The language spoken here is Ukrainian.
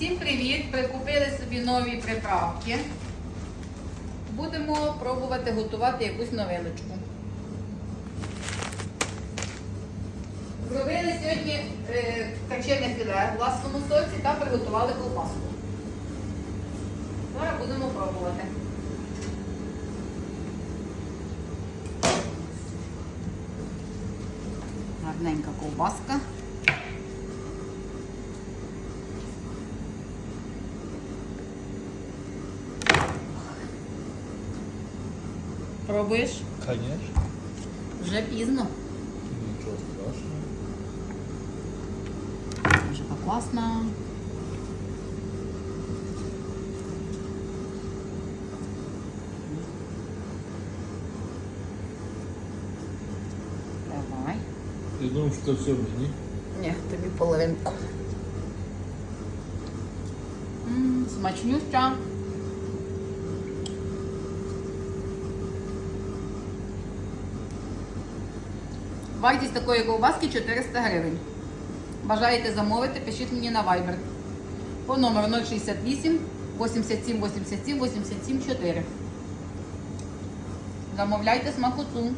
Всім привіт! Прикупили собі нові приправки. Будемо пробувати готувати якусь новиночку. Зробили сьогодні е, качене філе в власному соці та приготували ковбаску. Зараз будемо пробувати. Гарненька ковбаска. Пробуєш? Конечно. Вже пізно. Нічого страшного. Вже яка класна. Давай. Ти думав, що це все мені? Ні, тобі половинку. М, Смачнюща. Вартість такої ковбаски 400 гривень. Бажаєте замовити, пишіть мені на Viber. По номеру 068 87 87 87 4. Замовляйте смакоту.